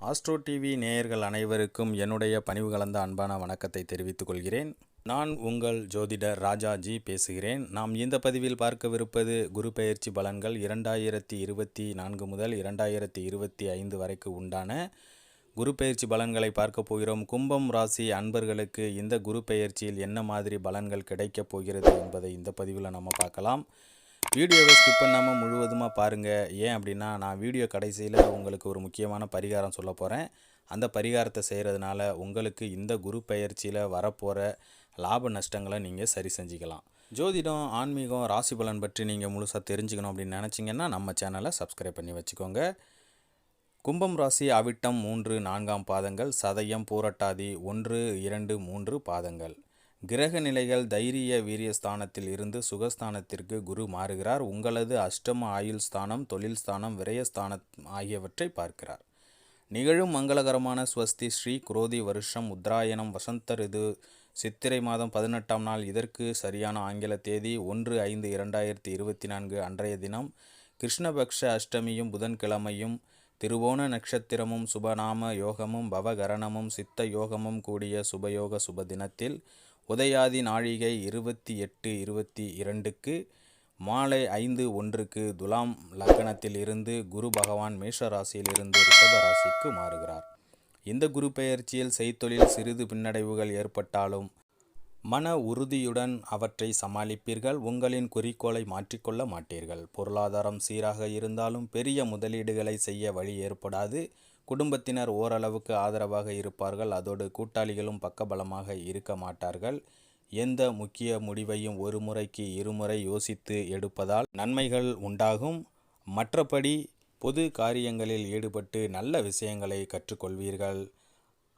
Astro TV நேயர்கள் அனைவருக்கும் என்னுடைய பணிவு கலந்த அன்பான வணக்கத்தை தெரிவித்துக் கொள்கிறேன். நான் உங்கள் ஜோதிடர் ராஜாஜி பேசுகிறேன். நாம் இந்த பதிவில் பார்க்கவிருப்பது குரு பெயர்ச்சி பலன்கள் இரண்டாயிரத்தி இருபத்தி நான்கு முதல் இரண்டாயிரத்தி இருபத்தி ஐந்து வரைக்கு உண்டான குரு பெயர்ச்சி பலன்களை பார்க்க போகிறோம். கும்பம் ராசி அன்பர்களுக்கு இந்த குரு பெயர்ச்சியில் என்ன மாதிரி பலன்கள் கிடைக்கப் போகிறது என்பதை இந்த பதிவில் நம்ம பார்க்கலாம். வீடியோவை ஸ்கிப் பண்ணாமல் முழுவதுமாக பாருங்கள் ஏன் அப்படின்னா நான் வீடியோ கடைசியில் உங்களுக்கு ஒரு முக்கியமான பரிகாரம் சொல்ல போகிறேன் அந்த பரிகாரத்தை செய்கிறதுனால உங்களுக்கு இந்த குரு பயிற்சியில் வரப்போகிற லாப நஷ்டங்களை நீங்கள் சரி செஞ்சுக்கலாம். ஜோதிடம் ஆன்மீகம் ராசி பலன் பற்றி நீங்கள் முழுசாக தெரிஞ்சுக்கணும் அப்படின்னு நினச்சிங்கன்னா நம்ம சேனலை சப்ஸ்கிரைப் பண்ணி வச்சுக்கோங்க. கும்பம் ராசி அவிட்டம் மூன்று நான்காம் பாதங்கள் சதயம் பூரட்டாதி ஒன்று இரண்டு மூன்று பாதங்கள். கிரக நிலைகள் தைரிய வீரிய ஸ்தானத்தில் இருந்து சுகஸ்தானத்திற்கு குரு மாறுகிறார். உங்களது அஷ்டம ஆயுள் ஸ்தானம் தொழில் ஸ்தானம் விரயஸ்தானம் ஆகியவற்றை பார்க்கிறார். நிகழும் மங்களகரமான ஸ்வஸ்தி ஸ்ரீ குரோதி வருஷம் உத்ராயணம் வசந்த ரிது சித்திரை மாதம் பதினெட்டாம் நாள் இதற்கு சரியான ஆங்கில தேதி ஒன்று ஐந்து இரண்டாயிரத்தி இருபத்தி நான்கு அன்றைய தினம். கிருஷ்ணபக்ஷ அஷ்டமியும் புதன்கிழமையும் திருவோண நட்சத்திரமும் சுபநாம யோகமும் பவகரணமும் சித்த யோகமும் கூடிய சுபயோக சுப தினத்தில் உதயாதி நாழிகை இருபத்தி எட்டு இருபத்தி இரண்டுக்கு மாலை ஐந்து ஒன்றுக்கு துலாம் லக்னத்தில் இருந்து குரு பகவான் மேஷ ராசியிலிருந்து ரிஷப ராசிக்கு மாறுகிறார். இந்த குரு பெயர்ச்சியில் செய்தொழில் சிறிது பின்னடைவுகள் ஏற்பட்டாலும் மன உறுதியுடன் அவற்றை சமாளிப்பீர்கள். உங்களின் குறிக்கோளை மாற்றிக்கொள்ள மாட்டீர்கள். பொருளாதாரம் சீராக இருந்தாலும் பெரிய முதலீடுகளை செய்ய வழி ஏற்படாது. குடும்பத்தினர் ஓரளவுக்கு ஆதரவாக இருப்பார்கள். அதோடு கூட்டாளிகளும் பக்கபலமாக இருக்க மாட்டார்கள். எந்த முக்கிய முடிவையும் ஒரு முறைக்கு இருமுறை யோசித்து எடுப்பதால் நன்மைகள் உண்டாகும். மற்றபடி பொது காரியங்களில் ஈடுபட்டு நல்ல விஷயங்களை கற்றுக்கொள்வீர்கள்.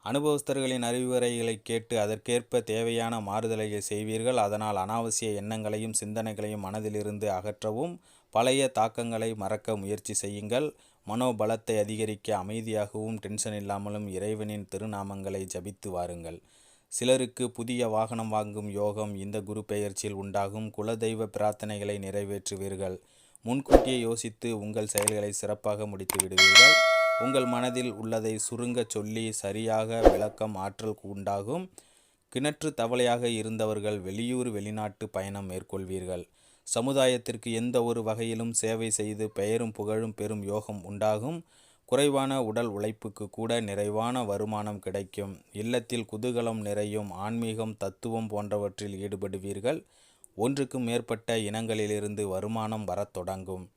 அனுபவஸ்தர்களின் அறிவுரைகளை கேட்டு அதற்கேற்ப தேவையான மாறுதலை செய்வீர்கள். அதனால் அனாவசிய எண்ணங்களையும் சிந்தனைகளையும் மனதிலிருந்து அகற்றவும் பழைய தாக்கங்களை மறக்க முயற்சி செய்யுங்கள். மனோபலத்தை அதிகரிக்க அமைதியாகவும் டென்ஷன் இல்லாமலும் இறைவனின் திருநாமங்களை ஜபித்து வாருங்கள். சிலருக்கு புதிய வாகனம் வாங்கும் யோகம் இந்த குரு பெயர்ச்சியில் உண்டாகும். குலதெய்வ பிரார்த்தனைகளை நிறைவேற்றுவீர்கள். முன்கூட்டியே யோசித்து உங்கள் செயல்களை சிறப்பாக முடித்து விடுவீர்கள். உங்கள் மனதில் உள்ளதை சுருங்க சொல்லி சரியாக விளக்கம் ஆற்றல் உண்டாகும். கிணற்று தவளையாக இருந்தவர்கள் வெளியூர் வெளிநாட்டு பயணம் மேற்கொள்வீர்கள். சமுதாயத்திற்கு எந்த ஒரு வகையிலும் சேவை செய்து பெயரும் புகழும் பெரும் யோகம் உண்டாகும். குறைவான உடல் உழைப்புக்கு கூட நிறைவான வருமானம் கிடைக்கும். இல்லத்தில் குதூகலம் நிறையும் ஆன்மீகம் தத்துவம் போன்றவற்றில் ஈடுபடுவீர்கள். ஒன்றுக்கும் மேற்பட்ட இனங்களிலிருந்து வருமானம் வரத் தொடங்கும்.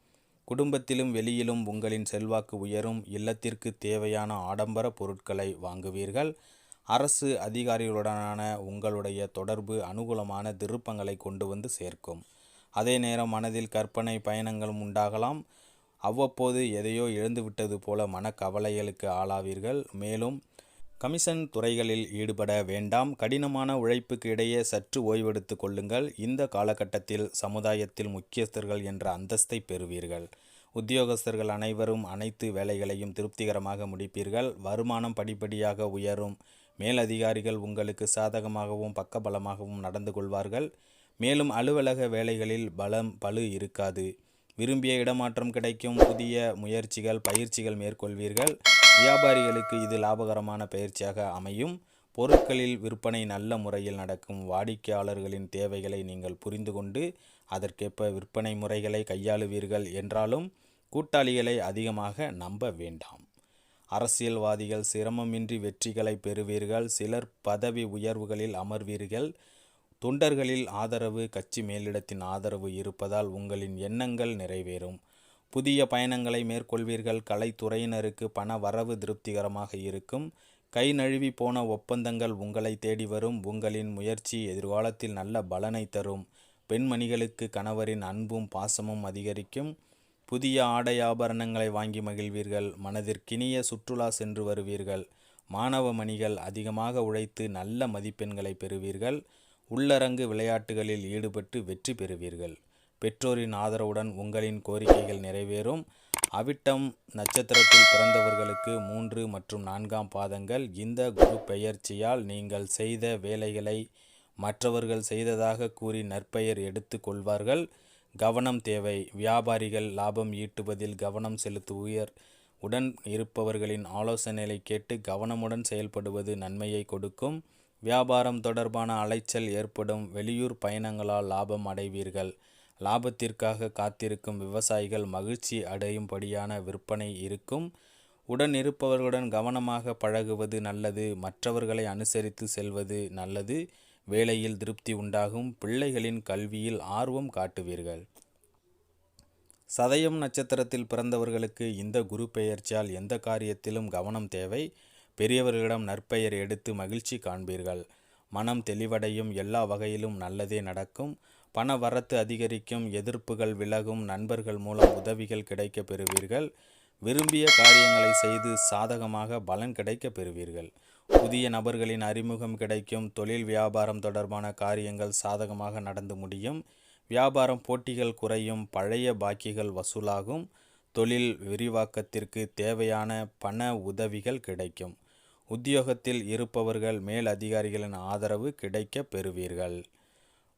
குடும்பத்திலும் வெளியிலும் உங்களின் செல்வாக்கு உயரும். இல்லத்திற்கு தேவையான ஆடம்பர பொருட்களை வாங்குவீர்கள். அரசு அதிகாரிகளுடனான உங்களுடைய தொடர்பு அனுகூலமான திருப்பங்களை கொண்டு வந்து சேர்க்கும். அதே நேரம் மனதில் கற்பனை பயணங்களும் உண்டாகலாம். அவ்வப்போது எதையோ இழந்துவிட்டது போல மனக்கவலைகளுக்கு ஆளாவீர்கள். மேலும் கமிஷன் துறைகளில் ஈடுபட வேண்டாம். கடினமான உழைப்புக்கு இடையே சற்று ஓய்வெடுத்து கொள்ளுங்கள். இந்த காலகட்டத்தில் சமுதாயத்தில் முக்கியஸ்தர்கள் என்ற அந்தஸ்தை பெறுவீர்கள். உத்தியோகஸ்தர்கள் அனைவரும் அனைத்து வேலைகளையும் திருப்திகரமாக முடிப்பீர்கள். வருமானம் படிப்படியாக உயரும். மேலதிகாரிகள் உங்களுக்கு சாதகமாகவும் பக்கபலமாகவும் நடந்து கொள்வார்கள். மேலும் அலுவலக வேலைகளில் பலம் பழு இருக்காது. விரும்பிய இடமாற்றம் கிடைக்கும் புதிய முயற்சிகள் பயிற்சிகள் மேற்கொள்வீர்கள். வியாபாரிகளுக்கு இது லாபகரமான பயிற்சியாக அமையும். பொருட்களில் விற்பனை நல்ல முறையில் நடக்கும். வாடிக்கையாளர்களின் தேவைகளை நீங்கள் புரிந்து கொண்டு அதற்கேற்ப விற்பனை முறைகளை கையாளுவீர்கள் என்றாலும் கூட்டாளிகளை அதிகமாக நம்ப வேண்டாம். அரசியல்வாதிகள் சிரமமின்றி வெற்றிகளை பெறுவீர்கள். சிலர் பதவி உயர்வுகளில் அமர்வீர்கள். தொண்டர்களில் ஆதரவு கட்சி மேலிடத்தின் ஆதரவு இருப்பதால் உங்களின் எண்ணங்கள் நிறைவேறும். புதிய பயணங்களை மேற்கொள்வீர்கள். கலைத்துறையினருக்கு பண வரவு திருப்திகரமாக இருக்கும். கை நழுவி போன ஒப்பந்தங்கள் உங்களை தேடி வரும். உங்களின் முயற்சி எதிர்காலத்தில் நல்ல பலனை தரும். பெண்மணிகளுக்கு கணவரின் அன்பும் பாசமும் அதிகரிக்கும். புதிய ஆடை ஆபரணங்களை வாங்கி மகிழ்வீர்கள். மனதிற்கினிய சுற்றுலா சென்று வருவீர்கள். மாணவ மணிகள் அதிகமாக உழைத்து நல்ல மதிப்பெண்களை பெறுவீர்கள். உள்ளரங்கு விளையாட்டுகளில் ஈடுபட்டு வெற்றி பெறுவீர்கள். பெற்றோரின் ஆதரவுடன் உங்களின் கோரிக்கைகள் நிறைவேறும். அவிட்டம் நட்சத்திரத்தில் பிறந்தவர்களுக்கு மூன்று மற்றும் நான்காம் பாதங்கள். இந்த குரு பெயர்ச்சியால் நீங்கள் செய்த வேலைகளை மற்றவர்கள் செய்ததாக கூறி நற்பெயர் எடுத்து கொள்வார்கள். கவனம் தேவை. வியாபாரிகள் லாபம் ஈட்டுவதில் கவனம் செலுத்துவீர் உடன் இருப்பவர்களின் ஆலோசனைகளை கேட்டு கவனமுடன் செயல்படுவது நன்மையை கொடுக்கும். வியாபாரம் தொடர்பான அலைச்சல் ஏற்படும் வெளியூர் பயணங்களால் லாபம் அடைவீர்கள். லாபத்திற்காக காத்திருக்கும் விவசாயிகள் மகிழ்ச்சி அடையும்படியான விற்பனை இருக்கும். உடன் இருப்பவர்களுடன் கவனமாக பழகுவது நல்லது. மற்றவர்களை அனுசரித்து செல்வது நல்லது. வேலையில் திருப்தி உண்டாகும். பிள்ளைகளின் கல்வியில் ஆர்வம் காட்டுவீர்கள். சதயம் நட்சத்திரத்தில் பிறந்தவர்களுக்கு இந்த குரு பெயர்ச்சியால் எந்த காரியத்திலும் கவனம் தேவை. பெரியவர்களிடம் நற்பெயர் எடுத்து மகிழ்ச்சி காண்பீர்கள். மனம் தெளிவடையும் எல்லா வகையிலும் நல்லதே நடக்கும். பண வரத்து அதிகரிக்கும் எதிர்ப்புகள் விலகும் நண்பர்கள் மூலம் உதவிகள் கிடைக்க பெறுவீர்கள். விரும்பிய காரியங்களை செய்து சாதகமாக பலன் கிடைக்க பெறுவீர்கள். புதிய நபர்களின் அறிமுகம் கிடைக்கும். தொழில் வியாபாரம் தொடர்பான காரியங்கள் சாதகமாக நடந்து முடியும். வியாபாரம் போட்டிகள் குறையும் பழைய பாக்கிகள் வசூலாகும். தொழில் விரிவாக்கத்திற்கு தேவையான பண உதவிகள் கிடைக்கும். உத்தியோகத்தில் இருப்பவர்கள் மேல் அதிகாரிகளின் ஆதரவு கிடைக்க பெறுவீர்கள்.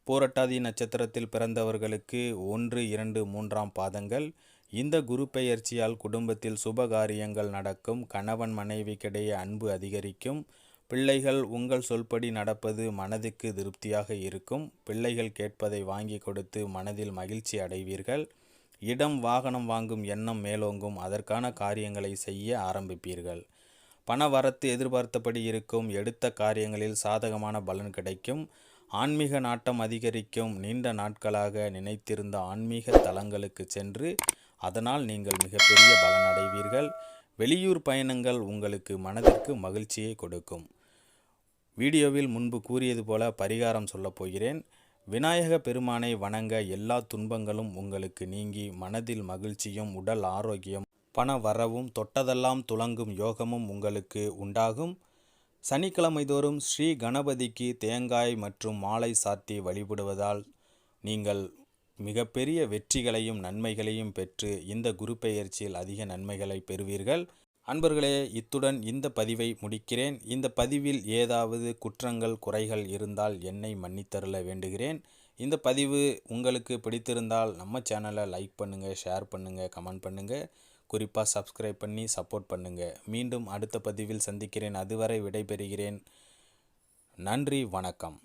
பூரட்டாதி நட்சத்திரத்தில் பிறந்தவர்களுக்கு ஒன்று இரண்டு மூன்றாம் பாதங்கள். இந்த குரு பெயர்ச்சியால் குடும்பத்தில் சுபகாரியங்கள் நடக்கும். கணவன் மனைவிக்கிடையே அன்பு அதிகரிக்கும். பிள்ளைகள் உங்கள் சொல்படி நடப்பது மனதுக்கு திருப்தியாக இருக்கும். பிள்ளைகள் கேட்பதை வாங்கி கொடுத்து மனதில் மகிழ்ச்சி அடைவீர்கள். இடம் வாகனம் வாங்கும் எண்ணம் மேலோங்கும். அதற்கான காரியங்களை செய்ய ஆரம்பிப்பீர்கள். பண வரத்து எதிர்பார்த்தபடி இருக்கும் எடுத்த காரியங்களில் சாதகமான பலன் கிடைக்கும். ஆன்மீக நாட்டம் அதிகரிக்கும். நீண்ட நாட்களாக நினைத்திருந்த ஆன்மீக தலங்களுக்கு சென்று அதனால் நீங்கள் மிகப்பெரிய பலன் அடைவீர்கள் வெளியூர் பயணங்கள் உங்களுக்கு மனதிற்கு மகிழ்ச்சியை கொடுக்கும். வீடியோவில் முன்பு கூறியது போல பரிகாரம் சொல்லப் போகிறேன். விநாயக பெருமானை வணங்க எல்லா துன்பங்களும் உங்களுக்கு நீங்கி மனதில் மகிழ்ச்சியும் உடல் ஆரோக்கியம் பண வரவும் தொட்டதெல்லாம் துலங்கும் யோகமும் உங்களுக்கு உண்டாகும். சனிக்கிழமை தோறும் ஸ்ரீ கணபதிக்கு தேங்காய் மற்றும் மாலை சாத்தி வழிபடுவதால் நீங்கள் மிகப்பெரிய வெற்றிகளையும் நன்மைகளையும் பெற்று இந்த குரு பெயர்ச்சியில் அதிக நன்மைகளை பெறுவீர்கள். அன்பர்களே இத்துடன் இந்த பதிவை முடிக்கிறேன். இந்த பதிவில் ஏதாவது குற்றங்கள் குறைகள் இருந்தால் என்னை மன்னித்தருள வேண்டுகிறேன். இந்த பதிவு உங்களுக்கு பிடித்திருந்தால் நம்ம சேனலை லைக் பண்ணுங்கள் ஷேர் பண்ணுங்கள் கமெண்ட் பண்ணுங்கள் குறிப்பாக சப்ஸ்கிரைப் பண்ணி சப்போர்ட் பண்ணுங்கள் மீண்டும் அடுத்த பதிவில் சந்திக்கிறேன். அதுவரை விடைபெறுகிறேன். நன்றி வணக்கம்.